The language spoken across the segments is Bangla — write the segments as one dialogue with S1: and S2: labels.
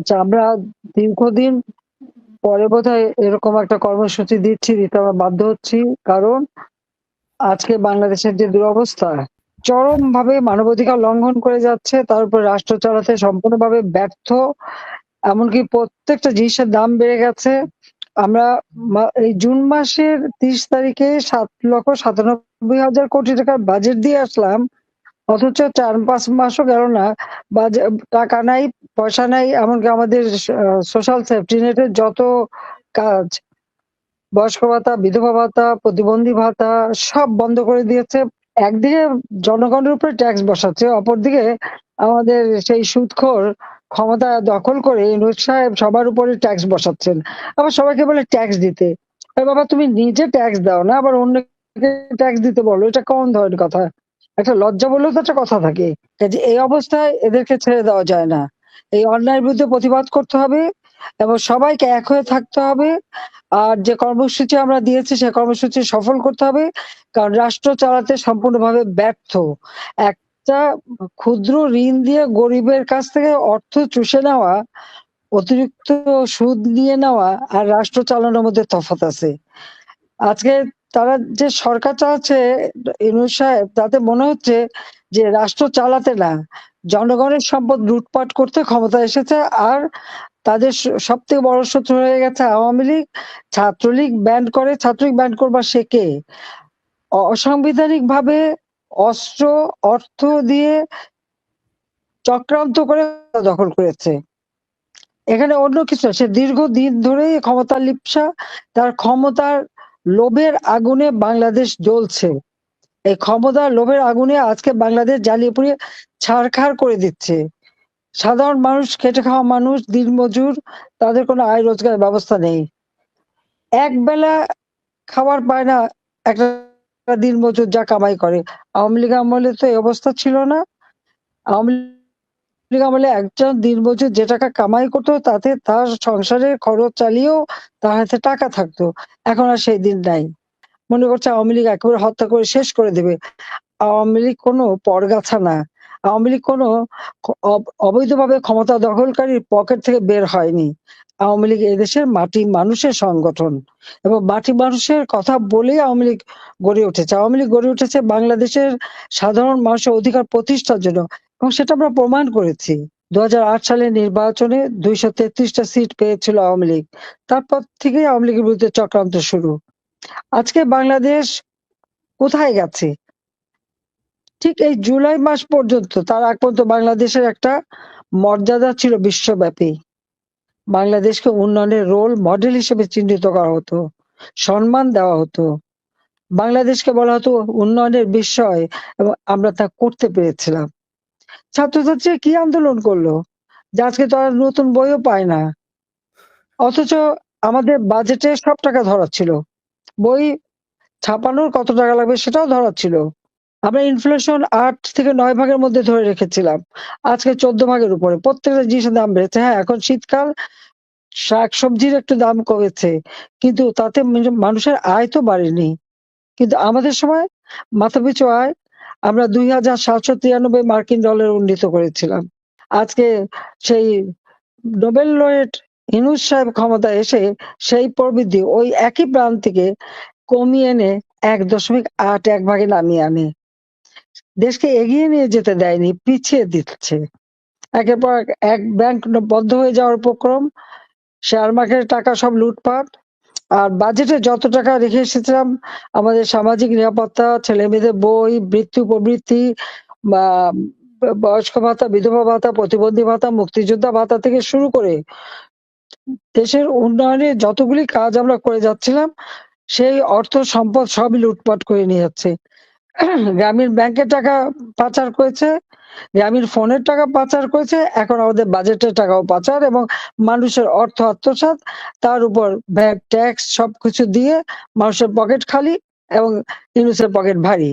S1: আচ্ছা আমরা দীর্ঘদিন পরে বোধহয় এরকম একটা কর্মসূচি দিচ্ছি, দিতে আমরা বাধ্য হচ্ছি। কারণ আজকে বাংলাদেশের যে দুরবস্থা চরম ভাবে মানবাধিকার লঙ্ঘন করে যাচ্ছে, তার উপর রাষ্ট্র চালাতে সম্পূর্ণভাবে ব্যর্থ। এমনকি প্রত্যেকটা জিনিসের দাম বেড়ে গেছে। আমরা এই জুন মাসের তিরিশ তারিখে সাত লক্ষ সাতানব্বই হাজার কোটি টাকার বাজেট দিয়ে আসলাম। অথচ চার, পাঁচ মাসও গেল না। বাজে- টাকা নাই, পয়সা নাই, এমনকি আমাদের সোশ্যাল সেফটি নেটের যত কাজ, বয়স্ক ভাতা, বিধবা ভাতা, প্রতিবন্ধী ভাতা, সব বন্ধ করে দিয়েছে। একদিকে জনগণের উপরে ট্যাক্স বসাচ্ছে, অপরদিকে আমাদের সেই সুদখোর ক্ষমতা দখল করে ইউনুস সাহেব সবার উপরে ট্যাক্স বসাচ্ছেন। আবার সবাইকে বলে ট্যাক্স দিতে। বাবা, তুমি নিজে ট্যাক্স দাও না, আবার অন্যকে ট্যাক্স দিতে বলো, এটা কোন ধরনের কথা? একটা লজ্জা বললেও তো একটা কথা থাকে। যে এই অবস্থায় এদেরকে ছেড়ে দেওয়া যায় না। এই অন্যায়ের বিরুদ্ধে প্রতিবাদ করতে হবে এবং সবাইকে এক হয়ে থাকতে হবে। আর যে কর্মসূচি আমরা দিয়েছি সেই কর্মসূচি সফল করতে হবে। কারণ রাষ্ট্র চালাতে সম্পূর্ণভাবে ব্যর্থ। একটা ক্ষুদ্র ঋণ দিয়ে গরিবের কাছ থেকে অর্থ চুষে নেওয়া, অতিরিক্ত সুদ নিয়ে নেওয়া আর রাষ্ট্র চালানোর মধ্যে তফাৎ আছে। আজকে তারা যে সরকার চালাচ্ছে ইনুস সাহেব, তাতে মনে হচ্ছে যে রাষ্ট্র চালাতে না। জনগণের সম্পদ লুটপাট করতে ক্ষমতা এসেছে আর তাদের সব থেকে বড় শত্রু হয়ে গেছে আওয়ামী লীগ। ছাত্রলীগ ব্যান্ড করে, ছাত্রলীগ ব্যান্ড করবার সে কে? অসাংবিধানিক ভাবে অস্ত্র, অর্থ দিয়ে চক্রান্ত করে দখল করেছে। এখানে অন্য কিছু সে দীর্ঘদিন ধরে ক্ষমতার লিপসা, তার ক্ষমতার লোভের আগুনে বাংলাদেশ জ্বলছে। এই ক্ষমতার লোভের আগুনে আজকে বাংলাদেশ জ্বালিয়ে পুড়িয়ে ছাড়খাড় করে দিচ্ছে। সাধারণ মানুষ, খেটে খাওয়া মানুষ, দিনমজুর, তাদের কোনো আয় রোজগার ব্যবস্থা নেই। এক বেলা খাবার পায় না, একটা দিনমজুর যা কামাই করে। আওয়ামী লীগ আমলে তো এই অবস্থা ছিল না। আওয়ামী আমলে একজন দিনমজুর যে টাকা কামাই করতো, তাতে তার সংসারের খরচ চালিয়েও তার হাতে টাকা থাকতো। এখন আর সেই দিন নাই। মনে করছে আওয়ামী লীগ একেবারে হত্যা করে শেষ করে দেবে। আওয়ামী লীগ কোনো পরগাছা না। আওয়ামী লীগ কোনো অব- অবৈধভাবে ক্ষমতা দখলকারীর পকেট থেকে বের হয়নি। আওয়ামী লীগ এদেশের মাটি মানুষের সংগঠন এবং মাটি মানুষের কথা বলেই আওয়ামী লীগ গড়ে উঠেছে। আওয়ামী লীগ গড়ে উঠেছে বাংলাদেশের সাধারণ মানুষের অধিকার প্রতিষ্ঠার জন্য। এবং সেটা আমরা প্রমাণ করেছি। দু হাজার আট সালের নির্বাচনে দুইশো তেত্রিশটা সিট পেয়েছিল আওয়ামী লীগ। তারপর থেকেই আওয়ামী লীগের বিরুদ্ধে চক্রান্ত শুরু। আজকে বাংলাদেশ কোথায় গেছে? ঠিক এই জুলাই মাস পর্যন্ত তার আগ পর্যন্ত বাংলাদেশের একটা মর্যাদা ছিল বিশ্বব্যাপী। বাংলাদেশকে উন্নয়নের রোল মডেল হিসেবে চিহ্নিত করা হতো, সম্মান দেওয়া হতো। বাংলাদেশকে বলা হতো উন্নয়নের বিষয় এবং আমরা তা করতে পেরেছিলাম। ছাত্রছাত্রীরা কি আন্দোলন করল? যে আজকে তো আর নতুন বইও পায় না। অথচ আমাদের বাজেটে সব টাকা ধরা ছিল বই ছাপানোর কত টাকা লাগবে সেটাও ধরা ছিল আমরা ইনফ্লেশন আট থেকে নয় ভাগের মধ্যে ধরে রেখেছিলাম। আজকে চোদ্দ ভাগের উপরে। প্রত্যেকটা জিনিসের দাম বেড়েছে। হ্যাঁ এখন শীতকাল শাকসবজির একটু দাম কমেছে। কিন্তু তাতে মানুষের আয় তো বাড়েনি। কিন্তু আমাদের সময় মাথাপিছু আয় আমরা দুই হাজার সাতশো তিরানব্বই মার্কিন ডলার উন্নীত করেছিলাম। আজকে সেই নোবেল লয়েট ইনুস সাহেব ক্ষমতা এসে সেই প্রবৃদ্ধি ওই একই প্রান্ত থেকে কমিয়ে এনে এক দশমিক আট এক ভাগে নামিয়ে আনে। দেশকে এগিয়ে নিয়ে যেতে দেয়নি, পিছিয়ে দিচ্ছে। একের পর এক ব্যাংক বন্ধ হয়ে যাওয়ার উপক্রম শেয়ার মার্কেটের টাকা সব লুটপাট আর বাজেটে যত টাকা রেখে এসেছিলাম, আমাদের সামাজিক নিরাপত্তা ছেলে মেয়েদের বই বৃত্তি প্রবৃত্তি, বা, বয়স্ক ভাতা, বিধবা ভাতা, প্রতিবন্ধী ভাতা, মুক্তিযোদ্ধা ভাতা থেকে শুরু করে দেশের উন্নয়নে যতগুলি কাজ আমরা করে যাচ্ছিলাম, সেই অর্থ সম্পদ সবই লুটপাট করে নিয়ে যাচ্ছে। গ্রামীণ ব্যাংকের টাকা পাচার করেছে, গ্রামীণ ফোনের টাকা পাচার করেছে, এখন আমাদের বাজেটের টাকাও পাচার এবং মানুষের অর্থ আত্মসাৎ, তার উপর ভ্যাট ট্যাক্স সবকিছু দিয়ে মানুষের পকেট খালি এবং ইউনুসের পকেট ভারী,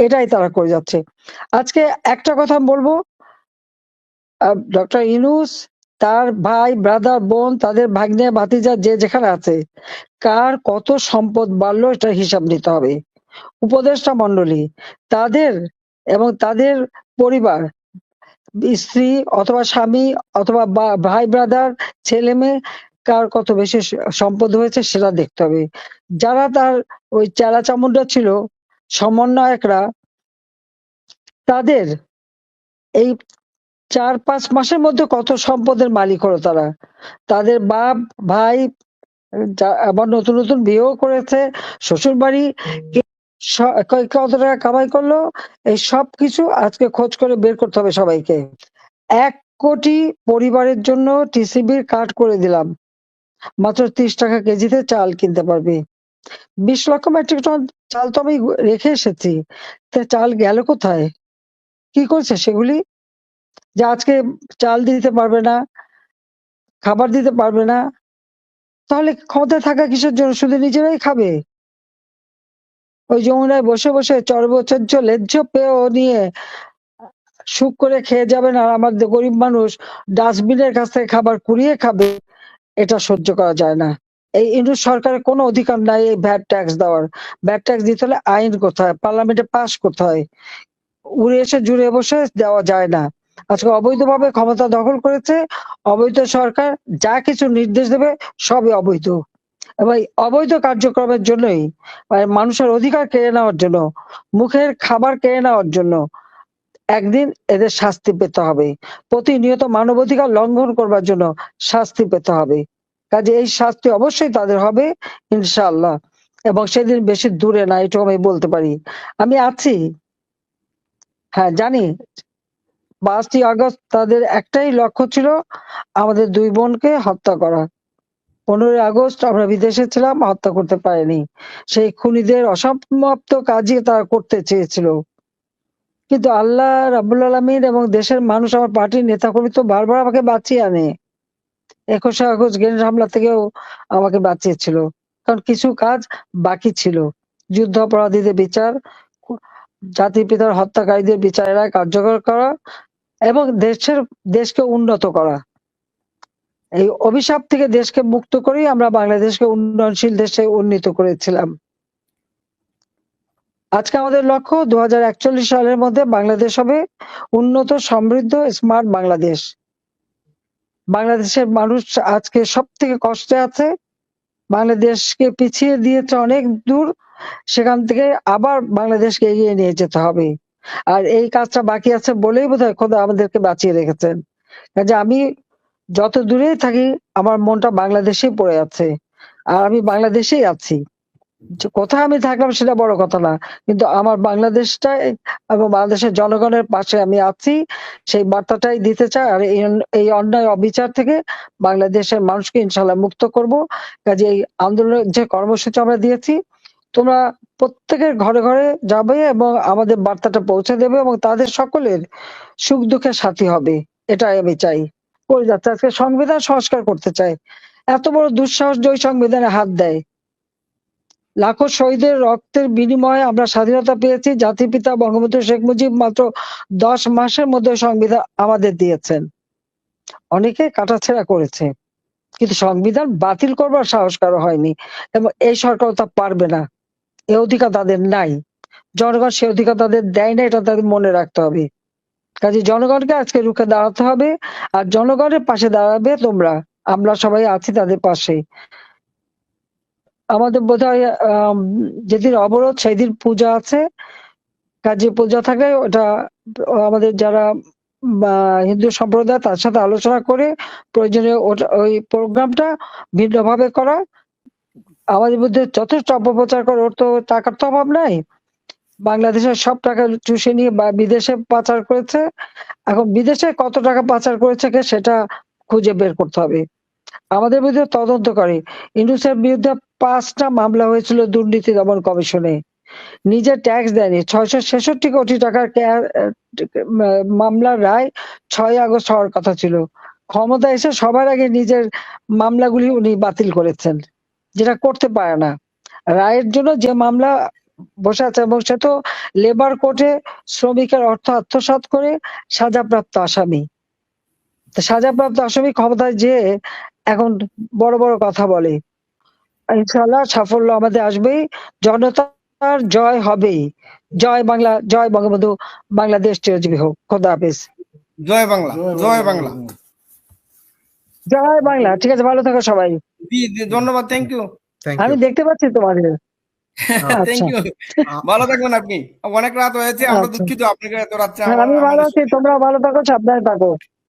S1: এটাই তারা করে যাচ্ছে। আজকে একটা কথা বলব ডক্টর ইনুস তার ভাই ব্রাদার বোন, তাদের ভাগ্নে, ভাতিজা, যে যেখানে আছে, কার কত সম্পদ বাড়লো, এটা হিসাব নিতে হবে। উপদেষ্টা মন্ডলী তাদের এবং তাদের পরিবার, স্ত্রী অথবা স্বামী অথবা ভাই ব্রাদার ছেলে মেয়ে, কার কত বেশি সম্পদ হয়েছে সেটা দেখতে হবে। যারা তার ওই চেলা চামুন্ডা ছিল, সমন্বয়করা, তাদের এই চার পাঁচ মাসের মধ্যে কত সম্পদের মালিক হলো তারা। তাদের বাপ, ভাই আবার নতুন নতুন বিয়েও করেছে শ্বশুর বাড়ি কত টাকা কামাই করল? এই সব কিছু আজকে খোঁজ করে বের করতে হবে সবাইকে। এক কোটি পরিবারের জন্য টিসিবির কার্ড করে দিলাম। মাত্র ত্রিশ টাকা কেজিতে চাল কিনতে পারবে। বিশ লক্ষ মেট্রিক টন চাল তো আমি রেখে এসেছি। তা চাল গেল কোথায়? কি করছে সেগুলি? যে আজকে চাল দিতে পারবে না, খাবার দিতে পারবে না। তাহলে ক্ষমতায় থাকা কিসের জন্য? শুধু নিজেরাই খাবে? ওই যমুনায় বসে বসে চর্বচর্য লেজ্জ পেয় নিয়ে সুখ করে খেয়ে যাবেন আর আমাদের গরিব মানুষ ডাস্টবিনের কাছ থেকে খাবার কুড়িয়ে খাবে, এটা সহ্য করা যায় না। এই ইন্দু সরকারের কোনো অধিকার নাই এই ভ্যাট ট্যাক্স দেওয়ার। ভ্যাট ট্যাক্স দিতে হলে আইন কোথায় পার্লামেন্টে পাস করতে হয়। উড়ে এসে জুড়ে বসে দেওয়া যায় না। আজকে অবৈধভাবে ক্ষমতা দখল করেছে, অবৈধ সরকার যা কিছু নির্দেশ দেবে সবই অবৈধ। এবং অবৈধ কার্যক্রমের জন্যই মানে মানুষের অধিকার কেড়ে নেওয়ার জন্য, মুখের খাবার কেড়ে নেওয়ার জন্য একদিন এদের শাস্তি পেতে হবে। প্রতিনিয়ত মানবাধিকার লঙ্ঘন করবার জন্য শাস্তি পেতে হবে। কাজে এই শাস্তি অবশ্যই তাদের হবে, ইনশাআল্লাহ। এবং সেদিন বেশি দূরে না, এটুকু আমি বলতে পারি। আমি আছি। হ্যাঁ জানি। পাঁচই আগস্ট তাদের একটাই লক্ষ্য ছিল, আমাদের দুই বোনকে হত্যা করা। পনেরোই আগস্ট আমরা বিদেশে ছিলাম হত্যা করতে পারেনি। সেই খুনিদের অসমাপ্ত কাজই তারা করতে চেয়েছিল। কিন্তু আল্লাহ রাবুল আলমিন এবং দেশের মানুষ আমার পার্টির নেতা নেতাকর্মী তো বারবার আমাকে বাঁচিয়ে আনে। একুশে আগস্ট গ্রেনেড হামলা থেকেও আমাকে বাঁচিয়েছিল, কারণ কিছু কাজ বাকি ছিল। যুদ্ধ অপরাধীদের বিচার, জাতির পিতার হত্যাকারীদের বিচারেরা কার্যকর করা এবং দেশের, দেশকে উন্নত করা। এই অভিশাপ থেকে দেশকে মুক্ত করেই আমরা বাংলাদেশকে উন্নয়নশীল দেশে উন্নীত করেছিলাম। আজকে আমাদের লক্ষ্য, দুহাজার একচল্লিশ সালের মধ্যে বাংলাদেশ হবে উন্নত, সমৃদ্ধ, স্মার্ট বাংলাদেশ। বাংলাদেশের মানুষ আজকে সব থেকে কষ্টে আছে। বাংলাদেশকে পিছিয়ে দিয়েছে অনেক দূর, সেখান থেকে আবার বাংলাদেশকে এগিয়ে নিয়ে যেতে হবে। আর এই কাজটা বাকি আছে বলেই বোধহয় খোদা আমাদেরকে বাঁচিয়ে রেখেছেন। কাজে আমি যত দূরেই থাকি, আমার মনটা বাংলাদেশেই পড়ে আছে। আর আমি বাংলাদেশেই আছি। কোথায় আমি থাকলাম সেটা বড় কথা না। কিন্তু আমার বাংলাদেশটাই এবং বাংলাদেশের জনগণের পাশে আমি আছি, সেই বার্তাটাই দিতে চাই। আর এই অন্যায় অবিচার থেকে বাংলাদেশের মানুষকে ইনশাল্লাহ মুক্ত করব। কাজে এই আন্দোলনের যে কর্মসূচি আমরা দিয়েছি, তোমরা প্রত্যেকের ঘরে ঘরে যাবে এবং আমাদের বার্তাটা পৌঁছে দেবে এবং তাদের সকলের সুখ দুঃখের সাথী হবে। এটাই আমি চাই। করে যাচ্ছে আজকে সংবিধান সংস্কার করতে চাই এত বড় দুঃসাহস যে সংবিধানে হাত দেয়। লাখো শহীদের রক্তের বিনিময়ে আমরা স্বাধীনতা পেয়েছি। জাতির পিতা বঙ্গবন্ধু শেখ মুজিব মাত্র দশ মাসের মধ্যে সংবিধান আমাদের দিয়েছেন। অনেকে কাটাছেড়া করেছে। কিন্তু সংবিধান বাতিল করবার সাহস কারও হয়নি। এবং এই সরকার তা পারবে না। এ অধিকার তাদের নাই। জনগণ সে অধিকার তাদের দেয় না, এটা তাদের মনে রাখতে হবে। কাজে জনগণকে আজকে রুখে দাঁড়াতে হবে, আর জনগণের পাশে দাঁড়াবে তোমরা। আমরা সবাই আছি তাদের পাশে। আমাদের বোধ হয় যেদিন অবরোধ সেই দিন পূজা আছে। কাজে পূজা থাকলে ওটা, আমাদের যারা হিন্দু সম্প্রদায়, তার সাথে আলোচনা করে প্রয়োজনীয় ওই প্রোগ্রামটা ভিন্নভাবে করা। আমাদের মধ্যে যথেষ্ট অপপ্রচার করে ওর তো টাকার তো অভাব নাই। বাংলাদেশের সব টাকা চুষে নিয়ে বা বিদেশে পাচার করেছে, এখন বিদেশে কত টাকা পাচার করেছে কে সেটা খুঁজে বের করতে হবে। আমাদের বিরুদ্ধে তদন্ত করে ইন্ডুসের বিরুদ্ধে পাঁচটা মামলা হয়েছিল দুর্নীতি দমন কমিশনে। নিজে ট্যাক্স দেয়নি, ছয়শো ছেষট্টি কোটি টাকার মামলার রায় ছয় আগস্ট হওয়ার কথা ছিল। ক্ষমতা এসে সবার আগে নিজের মামলাগুলি উনি বাতিল করেছেন, যেটা করতে পারে না। রায়ের জন্য যে মামলা বসে আছে এবং সে তো লেবার কোর্টে শ্রমিকের অর্থ আত্মসাৎ করে সাজাপ্রাপ্ত আসামি। সাজাপ্রাপ্ত আসামি ক্ষমতায় যে এখন বড় বড় কথা বলে। ইনশাল্লাহ সাফল্য আমাদের আসবেই জনতার জয় হবেই। জয় বাংলা জয় বঙ্গবন্ধু বাংলাদেশ চিরজীবী হোক। খোদা হাফিজ।
S2: জয় বাংলা জয় বাংলা।
S1: জয় বাংলা। ঠিক আছে ভালো থাকো সবাই।
S2: ধন্যবাদ থ্যাংক ইউ
S1: আমি দেখতে পাচ্ছি তোমাদের।
S2: থ্যাংক ইউ ভালো থাকবেন আপনি। অনেক রাত হয়েছে আমরা
S1: আচ্ছা।
S2: দুঃখিত আপনাকে এত রাত
S1: হ্যাঁ, আমি ভালো আছি তোমরা ভালো থাকো সাবধানে থাকো।